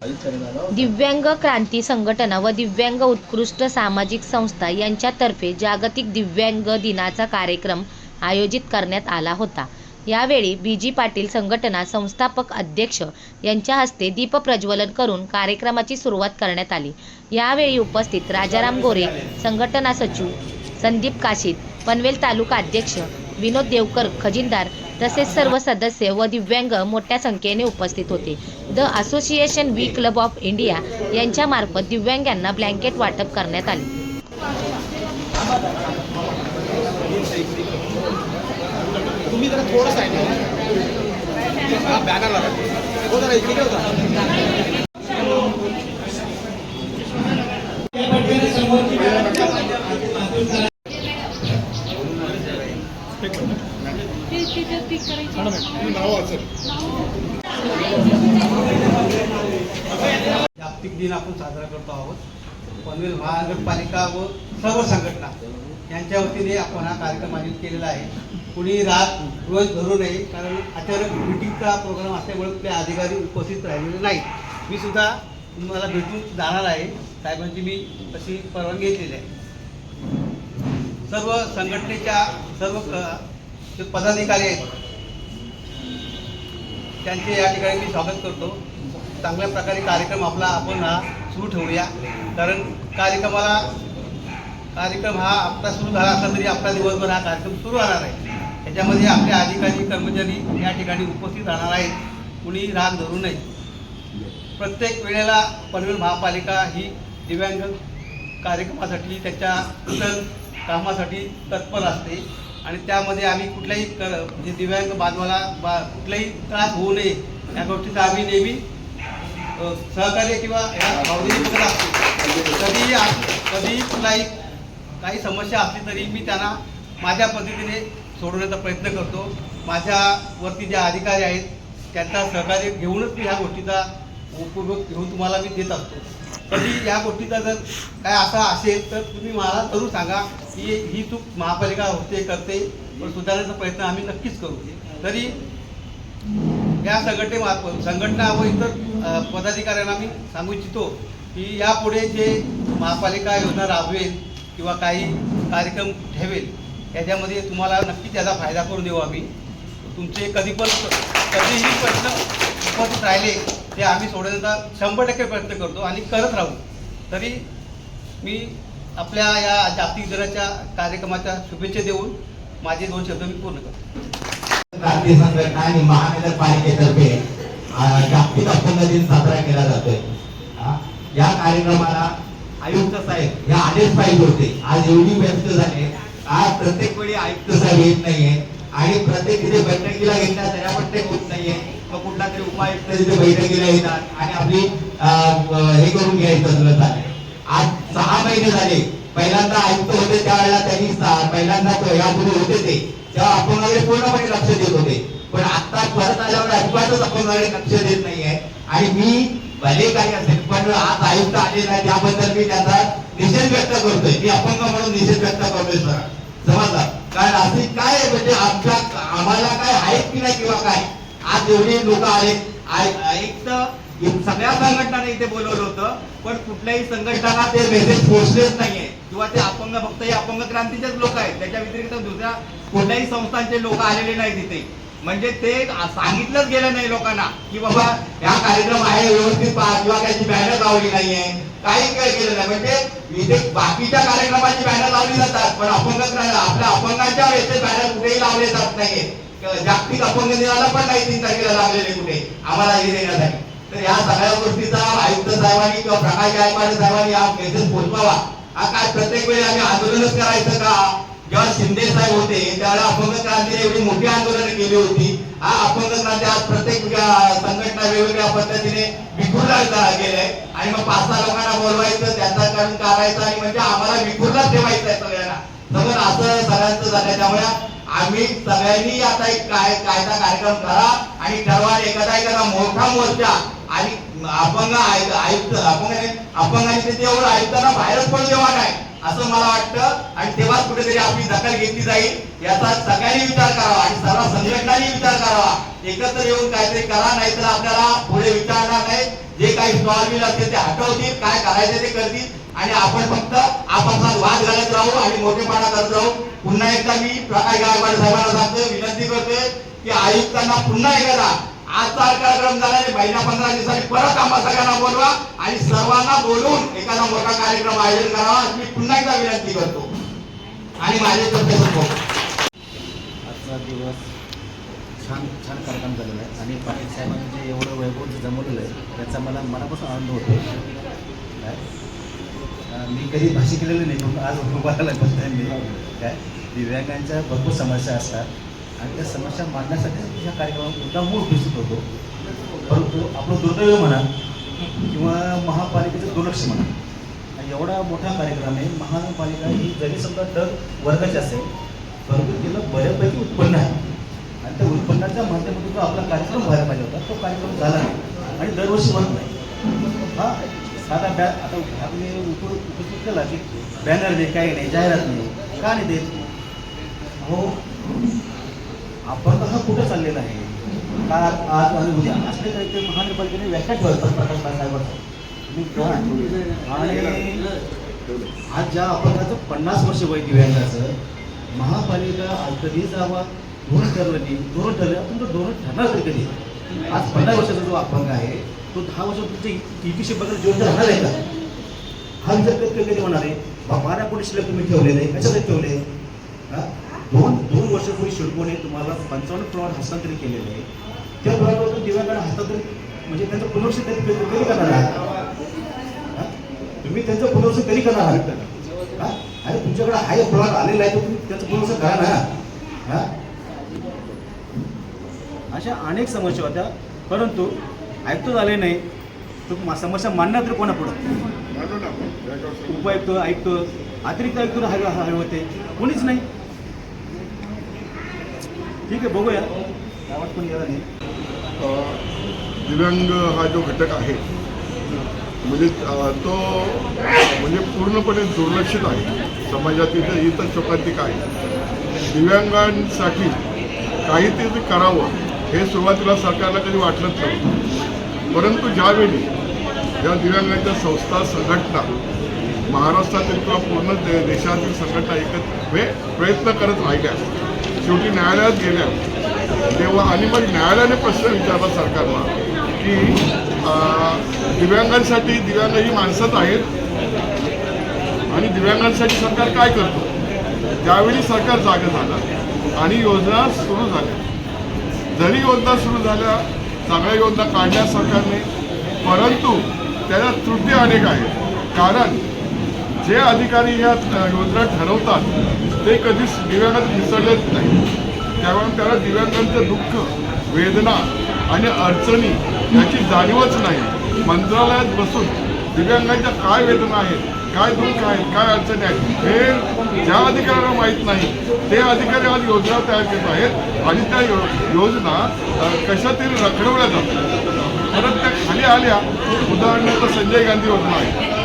दिव्यांग क्रांती संघटना व दिव्यांग उत्कृष्ट सामाजिक संस्था यांच्यातर्फे जागतिक दिव्यांग दिनाचा कार्यक्रम आयोजित करण्यात आला होता. यावेळी बी जी पाटील संघटना संस्थापक अध्यक्ष यांच्या हस्ते दीपप्रज्वलन करून कार्यक्रमाची सुरुवात करण्यात आली. यावेळी उपस्थित राजाराम गोरे संघटना सचिव संदीप काशीद पनवेल तालुका अध्यक्ष विनोद देवकर खजिनदार तसेच सर्व सदस्य व दिव्यांग मोठ्या संख्येने उपस्थित होते. The association we club of India यांच्यामार्फत दिव्यांगांना ब्लँकेट वाटप करण्यात आले. तुम्ही दिन आपण साजरा करतो आहोत. पनवेल महानगरपालिका व सर्व संघटना यांच्या वतीने आपण हा कार्यक्रम आयोजित केलेला आहे. कुणी रात रोज धरू नये कारण अचानक मिटिंगचा प्रोग्राम असल्यामुळे कुठले अधिकारी उपस्थित राहिलेले नाहीत. मी सुद्धा तुम्हाला भेटून जाणार आहे. साहेबांची मी तशी परवानगी घेतलेली आहे. सर्व संघटनेच्या सर्व क- जे पदाधिकारी आहेत त्यांचे या ठिकाणी मी स्वागत करतो. चांगल्या प्रकारे कार्यक्रम आपला आपण हा सुरू ठेवूया. कारण कार्यक्रमाला कार्यक्रम हा आपला सुरू झाला असला तरी आपला दिवसभर हा कार्यक्रम सुरू राहणार आहे. त्याच्यामध्ये आपले अधिकारी कर्मचारी या ठिकाणी उपस्थित राहणार आहेत. कुणी राग धरू नये. प्रत्येक वेळेला पनवेल महापालिका ही दिव्यांग कार्यक्रमासाठी त्याच्या इतर कामासाठी तत्पर असते. आणि त्यामध्ये आम्ही कुठल्याही कर म्हणजे दिव्यांग बांधवाला बा कुठलाही त्रास होऊ नये या गोष्टीचा आम्ही नेहमी सहकार्य किंवा या कधीही कधी कधी कुठलाही काही समस्या असली तरी मी त्यांना माझ्या पद्धतीने सोडवण्याचा प्रयत्न करतो. माझ्यावरती ज्या अधिकारी आहेत त्यांचा सहकार्य घेऊनच मी ह्या गोष्टीचा उपयोग घेऊन तुम्हाला मी देत असतो. कधी या गोष्टीचा जर काय असा असेल तर तुम्ही मला जरूर सांगा की ही चूक महापालिका होते करते पण सुधारण्याचा प्रयत्न आम्ही नक्कीच करू. तरी या संघटने संघटना व इतर पदाधिकाऱ्यांना मी सांगू इच्छितो की यापुढे जे महापालिका योजना राबवेल किंवा काही कार्यक्रम ठेवेल याच्यामध्ये तुम्हाला नक्की त्याचा फायदा करून देऊ आम्ही. तुमचे कधी पण कधीही प्रश्न उपस्थित राहिले ते आम्ही सोडवण्याचा शंभर टक्के प्रयत्न करतो आणि करत राहू. तरी मी आपल्या या जागतिक दिनाच्या कार्यक्रमाच्या शुभेच्छा देऊन माझे दोन शब्द मी पूर्ण करतो. राष्ट्रीय संघटना आणि महानगरपालिकेतर्फे जागतिक अपंग दिन साजरा केला जातोय. या कार्यक्रमाला आयुक्त साहेब हे आलेच पाहिजे होते. आज एवढी व्यस्त झाले. आज प्रत्येक वेळी आयुक्त साहेब येत नाहीये. आणि प्रत्येक तिथे बैठकीला घेतल्या तरी पण ते होत नाहीये. मग कुठला तरी उपायुक्त तिथे बैठकीला येतात आणि आपली हे करून घ्यायचं सगळं चालेल आज सहा महिने झाले. पहिल्यांदा आयुक्त होते त्यावेळेला त्यांनी पहिल्यांदा यापूर्वी होते ते. तेव्हा अपंगाकडे पूर्णपणे लक्ष देत होते. पण आता परत आल्यावर अजिबातच अपंगाकडे लक्ष देत नाहीये. आणि मी भले काही असेल पण आज आयुक्त आलेला नाही त्याबद्दल मी त्याचा निषेध व्यक्त करतोय. मी अपंग म्हणून निषेध व्यक्त करतोय सर. समजला? कारण असे काय म्हणजे आमच्या आम्हाला काय आहेत की नाही किंवा काय? आज एवढे लोक आले. एक तर सगळ्या संघटनाने इथे बोलवलं होतं पण कुठल्याही संघटनाला ते मेसेज पोहोचलेच नाहीये. किंवा ते अपंग फक्त हे अपंग क्रांतीचेच लोक आहेत. त्याच्या व्यतिरिक्त दुसऱ्या कोणत्याही संस्थांचे लोक आलेले नाही तिथे. म्हणजे ते सांगितलंच गेलं नाही लोकांना की बाबा हा कार्यक्रम आहे व्यवस्थित पहा किंवा त्याची बॅनर लावली नाहीये. काही काय केलं नाही. म्हणजे इथे बाकीच्या कार्यक्रमाची बॅनर लावली जातात पण अपंग आपल्या अपंगांच्या वेळेचे बॅनर कुठेही लावले जात नाहीये. जागतिक अपंग दिनाला पण नाही तीन तारखेला लावलेले कुठे आम्हाला हे देण्यासाठी. तर या सगळ्या गोष्टीचा आयुक्त साहेबांनी किंवा प्रकाश गायकवाड साहेबांनी हा मेसेज पोहोचवावा हा काय प्रत्येक वेळी आम्ही आंदोलनच करायचं का? जेव्हा शिंदे साहेब होते त्यावेळेला अपंग क्रांतीने एवढी मोठी आंदोलनं केली होती. हा अपंग क्रांती आज प्रत्येक संघटना वेगवेगळ्या पद्धतीने विखुरला गेले. आणि मग पाच सहा लोकांना बोलवायचं त्याचा कारण करायचं आणि म्हणजे आम्हाला विखुरलाच ठेवायचं आहे सगळ्यांना. समज असं सगळ्यांचं झालं त्यामुळे आम्ही सगळ्यांनी आता एक काय कायदा कार्यक्रम करा आणि ठरवा एखादा एखादा मोठा मोर्चा आणि अपंग आयुक्त अपंग अपंगांनी ते तेवढं आयुक्तांना बाहेरच पण जेव्हा काय असं मला वाटतं. आणि तेव्हाच कुठेतरी आपली दखल घेतली जाईल. याचा सगळ्यांनी विचार करावा. आणि सर्व संघटनांनी विचार करावा. एकत्र येऊन काहीतरी करा नाहीतर आपल्याला पुढे विचारणार नाही. जे काही स्टॉल असतील ते हटवतील. काय करायचे ते करतील. आणि आपण फक्त आपण वाद घालत राहू आणि मोठेपणा करत राहू. पुन्हा एकदा मी प्रकाश गायकवाड साहेबांना सांगतो विनंती करतोय की आयुक्तांना पुन्हा एकदा आजचा कार्यक्रम झाला आणि महिना पंधरा दिवसांनी परत आम्हा सगळ्यांना बोलवा आणि सर्वांना बोलून एखादा मोठा कार्यक्रम आयोजन करावा मी पुन्हा एकदा विनंती करतो. आणि माझे तर्फे आजचा दिवस छान छान कार्यक्रम झालेला आहे. आणि पाटील साहेबांनी जे एवढं वैभव जमवलेलं आहे त्याचा मला मनापासून आनंद होतो. काय? मी कधी भाषिक केलेलं नाही पण आज उभारायला बसतोय मी काय? दिव्यांगांच्या भरपूर समस्या असतात. आणि त्या समस्या मांडण्यासाठी ह्या कार्यक्रमात मुद्दा मूळ उपस्थित होतो. परंतु आपलं दुर्दैव म्हणा किंवा महापालिकेचं दुर्लक्ष म्हणा एवढा मोठा कार्यक्रम आहे. महानगरपालिका ही जरी समजा दर वर्गाची असेल परंतु तिला बऱ्यापैकी उत्पन्न आहे. आणि त्या उत्पन्नाच्या माध्यमातून जो आपला कार्यक्रम व्हायला पाहिजे होता तो कार्यक्रम झाला नाही. आणि दरवर्षी होत नाही. हा साधा बॅ आता आपले उपस्थित केला की बॅनर दे काही नाही जाहिरात नाही. का नाही देत? हो. आपण हा कुठं चाललेला आहे? का आज आणि उद्या. असले काहीतरी महानगरपालिकेने व्याख्या ठेवतात प्रकाश साहेबांचं मी आणि आज ज्या अपघाताचं पन्नास वर्ष वय दिव्यांगाचं महापालिका आज कधी जावा धोरण ठरलं नाही धोरण ठरलं तुमचं धोरण ठरणार तरी कधी? आज पन्नास वर्षाचा जो अपंग आहे तो दहा वर्ष तुमच्या इतिशी बघायला जीवन राहणार आहे का? हा विचार कधी कधी होणार आहे? बा- बारा कोटी शिल्लक तुम्ही ठेवलेले आहे कशासाठी ठेवले? वर्षापूर्वी शिडकोने तुम्हाला पंचावन्न प्लॉट हस्तांतरित केलेले आहे. त्या प्लॉटवर दिव्यांगांना हस्तांतरित म्हणजे त्यांचं पुनर्वसन कधी कधी करणार आहात? हा? तुम्ही त्यांचं पुनर्वसन कधी करणार आहात? हा? अरे तुमच्याकडे हाय प्लॉट आलेला आहे तर तुम्ही त्याचं पुनर्वसन करा ना. हा? अशा अनेक समस्या होत्या. परंतु ऐकतो झाले नाही. तो मा- समस्या मांडणार तरी कोणा पुढं? उपायुक्त ऐकतो अतिरिक्त आयुक्त हवे हवे होते. कोणीच नाही. ठीक आहे बघूया. गावात पण गेला नाही. दिव्यांग हा जो घटक आहे म्हणजे तो म्हणजे पूर्णपणे दुर्लक्षित आहे. समाजातील इतर शोकांतिक आहे. दिव्यांगांसाठी काहीतरी करावं हे सुरुवातीला सरकारला कधी वाटलंच नव्हतं. परंतु ज्यावेळी या दिव्यांगांच्या संस्था संघटना महाराष्ट्रातील किंवा पूर्ण दे देशातील संघटना एकत्र प्रयत्न करत राहिल्या शेवटी न्यायालयात गेल्या तेव्हा आणि मग न्यायालयाने प्रश्न विचारला सरकारला की दिव्यांगांसाठी दिव्यांग ही माणसंच आहेत आणि दिव्यांगांसाठी सरकार काय करतो? त्यावेळी सरकार जागे झालं आणि योजना सुरू झाल्या. जरी योजना सुरू झाल्या चांगल्या योजना काढल्या सरकारने परंतु त्याला त्रुटी अनेक आहेत. कारण जे अधिकारी या योजना ठरवतात ते कधीच दिव्यांगात मिसळलेच नाही. त्यामुळे त्याला दिव्यांगांचं दुःख वेदना आणि अडचणी याची जाणीवच नाही. मंत्रालयात बसून दिव्यांगांच्या काय वेदना आहेत काय दुःख आहेत काय अडचणी आहेत हे ज्या अधिकाऱ्यांना माहीत नाही ते अधिकारी आज योजना तयार करत आहेत आणि त्या यो योजना कशातील रखडवल्या जातात. परत त्या खाली आल्या उदाहरणार्थ संजय गांधी योजना आहे.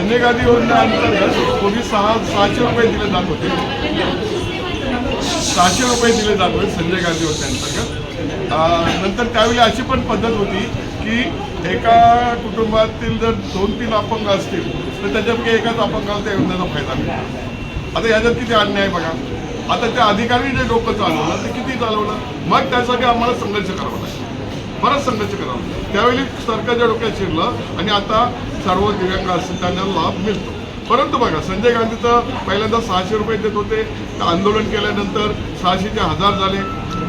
संजय गांधी योजना अंतर्गत पूर्वी सहा सहाशे रुपये दिले जात होते. सहाशे रुपये दिले जात होते संजय गांधी योजनेअंतर्गत नंतर त्यावेळी अशी पण पद्धत होती की एका कुटुंबातील जर दोन तीन अपंग असतील तर त्याच्यापैकी एकाच अपंगाला त्या योजनेचा फायदा मिळतो. आता याच्यात किती अन्याय आहे बघा. आता त्या अधिकारी जे डोकं चालवलं ते किती चालवलं? मग त्यासाठी आम्हाला संघर्ष करावा लागेल. बराच संघर्ष करावा त्यावेळी सरकारच्या डोक्यात शिरलं आणि आता सर्व दिव्यांग असतील त्यांना लाभ मिळतो. परंतु बघा संजय गांधीचं पहिल्यांदा सहाशे रुपये देत होते. आंदोलन केल्यानंतर सहाशेचे हजार झाले.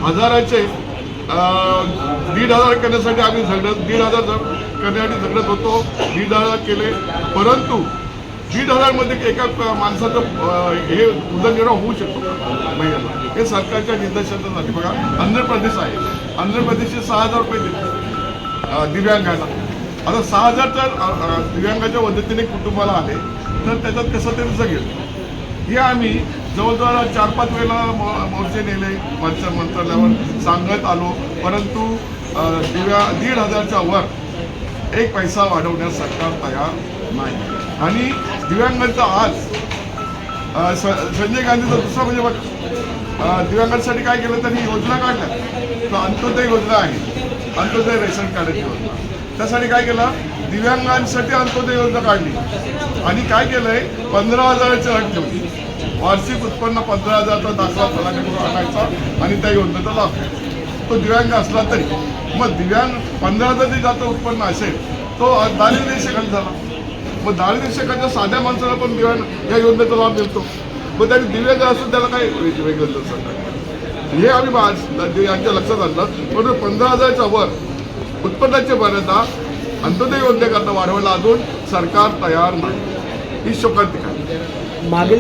हजाराचे दीड हजार करण्यासाठी आम्ही झगडत दीड हजार करण्यासाठी झगडत होतो. दीड हजार केले. परंतु दीड हजारमध्ये एका माणसाचं हे उदरनिर्वाह होऊ शकतो. महिन्याला हे सरकारच्या निर्देशांसाठी बघा आंध्र प्रदेश आहे. आंध्र प्रदेशचे सहा हजार रुपये देते दिव्यांगाला आता सहा हजार जर दिव्यांगाच्या मदतीने कुटुंबाला आले तर त्याच्यात कसं तरी जगेल हे आम्ही जवळजवळ चार पाच वेळेला मोर्चे नेले मंच मंत्रालयावर सांगत आलो. परंतु दिव्या दीड हजारच्या वर एक पैसा वाढवण्यास सरकार तयार नाही. आणि दिव्यांगांचा आज स- संजय गांधीचा दुसरा म्हणजे बघ दिव्यांगांसाठी काय केलं त्यांनी योजना काढल्या. तर अंत्योदय योजना आहे. अंत्योदय रेशन कार्डाची योजना. त्यासाठी काय केलं? दिव्यांगांसाठी अंत्योदय योजना काढली. आणि काय केलंय? पंधरा हजाराची अट ठेवली वार्षिक उत्पन्न पंधरा हजारचा दाखला फलाकडून आणायचा आणि त्या योजनेचा लाभ तो दिव्यांग असला तरी. मग दिव्यांग पंधरा हजार ज्याचं उत्पन्न असेल तो दारिद्र्य रेषेखाली झाला. मग दारिद्र्य रेषेखालच्या साध्या माणसाला पण दिव्यांग या योजनेचा लाभ मिळतो. मग त्यांनी दिव्यांग असून त्याला काय वेगवेगळं सांगतात हे आम्ही आज यांच्या लक्षात आणलं. परंतु पंधरा हजारच्या वर उत्पन्नाची मर्यादा अंत्योदय योजनेकरता वाढवायला अजून सरकार तयार नाही. ही शोकांतिका मागील